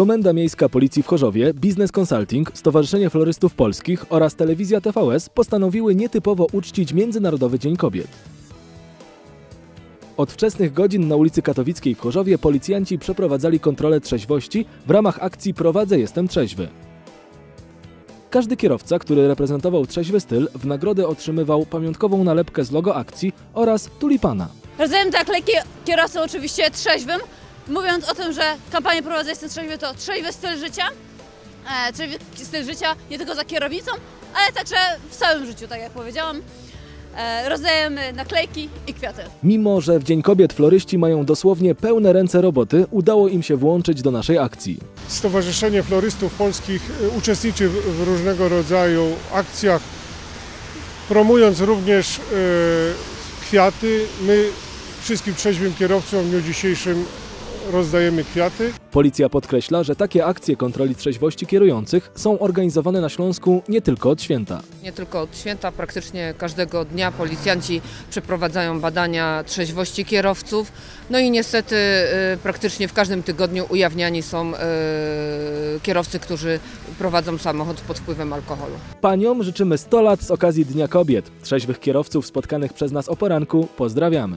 Komenda Miejska Policji w Chorzowie, Biznes Consulting, Stowarzyszenie Florystów Polskich oraz Telewizja TVS postanowiły nietypowo uczcić Międzynarodowy Dzień Kobiet. Od wczesnych godzin na ulicy Katowickiej w Chorzowie policjanci przeprowadzali kontrolę trzeźwości w ramach akcji Prowadzę Jestem Trzeźwy. Każdy kierowca, który reprezentował trzeźwy styl, w nagrodę otrzymywał pamiątkową nalepkę z logo akcji oraz tulipana. Rozdaję naklejki kierowcom oczywiście trzeźwym, mówiąc o tym, że kampanię Prowadzę Jestem Trzeźwy to trzeźwy styl życia. E, trzeźwy styl życia nie tylko za kierownicą, ale także w całym życiu, tak jak powiedziałam. E, rozdajemy naklejki i kwiaty. Mimo, że w Dzień Kobiet floryści mają dosłownie pełne ręce roboty, udało im się włączyć do naszej akcji. Stowarzyszenie Florystów Polskich y, uczestniczy w, różnego rodzaju akcjach, promując również y, kwiaty. My wszystkim trzeźwym kierowcom w dniu dzisiejszym rozdajemy kwiaty. Policja podkreśla, że takie akcje kontroli trzeźwości kierujących są organizowane na Śląsku nie tylko od święta. Nie tylko od święta, praktycznie każdego dnia policjanci przeprowadzają badania trzeźwości kierowców. No i niestety y, praktycznie w każdym tygodniu ujawniani są y, kierowcy, którzy prowadzą samochód pod wpływem alkoholu. Paniom życzymy 100 lat z okazji Dnia Kobiet. Trzeźwych kierowców spotkanych przez nas o poranku pozdrawiamy.